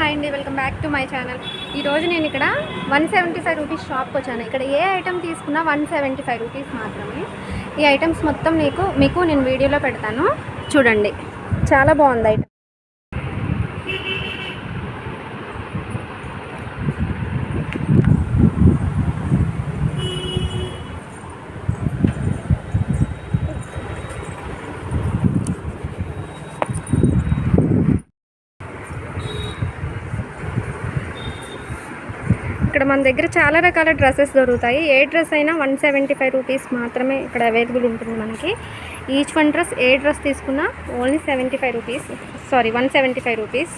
Hi అండి welcome back to my channel. ఈరోజు నేను ఇక్కడ వన్ సెవెంటీ ఫైవ్ రూపీస్ షాప్కి వచ్చాను. ఇక్కడ ఏ ఐటమ్ తీసుకున్నా వన్ సెవెంటీ ఫైవ్ రూపీస్ మాత్రమే. ఈ ఐటమ్స్ మొత్తం నీకు మీకు నేను వీడియోలో పెడతాను. చూడండి. చాలా బాగుంది ఐటమ్. ఇక్కడ మన దగ్గర చాలా రకాల డ్రెస్సెస్ దొరుకుతాయి. ఏ డ్రెస్ అయినా వన్ సెవెంటీ ఫైవ్ రూపీస్ మాత్రమే ఇక్కడ అవైలబుల్ ఉంటుంది మనకి. ఈచ్ వన్ డ్రెస్ ఏ డ్రెస్ తీసుకున్నా only seventy five rupees. Sorry one seventy five rupees.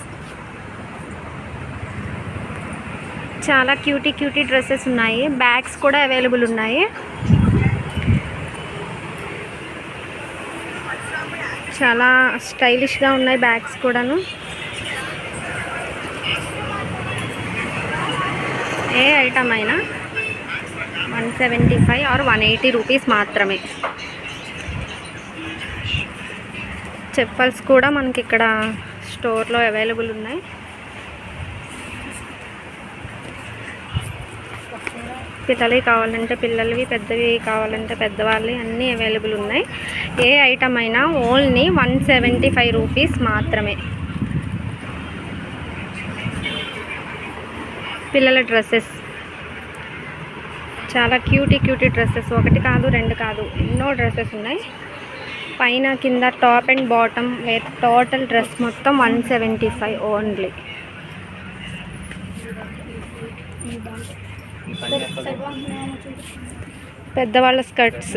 చాలా క్యూటీ క్యూటీ డ్రెస్సెస్ ఉన్నాయి. బ్యాగ్స్ కూడా అవైలబుల్ ఉన్నాయి. చాలా స్టైలిష్గా ఉన్నాయి బ్యాగ్స్ కూడాను. ఏ ఐటమ్ అయినా one seventy five or one eighty rupees మాత్రమే. చెప్పల్స్ కూడా మనకి ఇక్కడ స్టోర్లో అవైలబుల్ ఉన్నాయి. పిల్లలవి కావాలంటే పిల్లలవి పెద్దవి కావాలంటే పెద్దవాళ్ళవి అన్నీ అవైలబుల్ ఉన్నాయి. ఏ ఐటమ్ అయినా only one seventy five rupees మాత్రమే. పిల్లల డ్రెస్సెస్. చాలా క్యూటీ క్యూటీ డ్రెస్సెస్. ఒకటి కాదు రెండు కాదు. ఎన్నో డ్రెస్సెస్ ఉన్నాయి. పైన కింద top and bottom wear total dress మొత్తం వన్ సెవెంటీ ఫైవ్ ఓన్లీ. పెద్దవాళ్ళ skirts.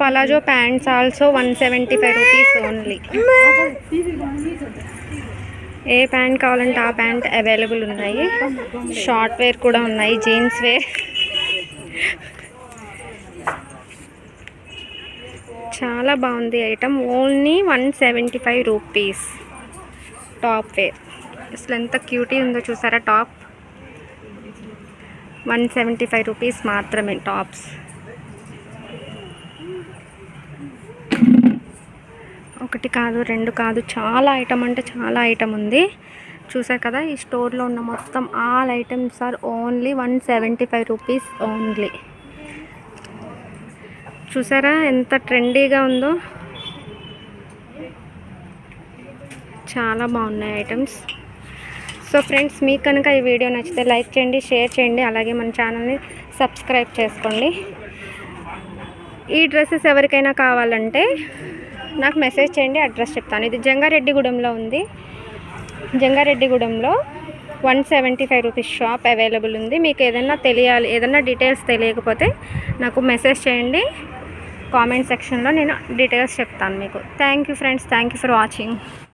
Palazzo pants also one seventy five rupees only ఏ ప్యాంట్ కావాలంటే ఆ ప్యాంట్ అవైలబుల్ ఉన్నాయి. షార్ట్ వేర్ కూడా ఉన్నాయి జీన్స్ వేర్ చాలా బాగుంది item only one seventy five rupees top wear అసలు ఎంత క్యూటీ ఉందో చూసారా top one seventy five rupees మాత్రమే టాప్స్ ఒకటి కాదు రెండు కాదు చాలా ఐటమ్ అంటే చాలా ఐటమ్ ఉంది. చూసారు కదా ఈ స్టోర్లో ఉన్న మొత్తం all items are only one seventy five rupees only చూసారా ఎంత ట్రెండీగా ఉందో? చాలా బాగున్నాయి ఐటమ్స్ సో ఫ్రెండ్స్ మీకు కనుక ఈ వీడియో నచ్చితే లైక్ చేయండి షేర్ చేయండి అలాగే మన ఛానల్ని సబ్స్క్రైబ్ చేసుకోండి. ఈ డ్రెస్సెస్ ఎవరికైనా కావాలంటే నాకు మెసేజ్ చేయండి అడ్రస్ చెప్తాను. ఇది జంగారెడ్డిగూడెంలో ఉంది. జంగారెడ్డిగూడెంలో one seventy five rupees shop available ఉంది. మీకు ఏదైనా తెలియాలి ఏదైనా డీటెయిల్స్ తెలియకపోతే నాకు మెసేజ్ చేయండి. కామెంట్ సెక్షన్లో నేను డీటెయిల్స్ చెప్తాను మీకు. Thank you friends thank you for watching.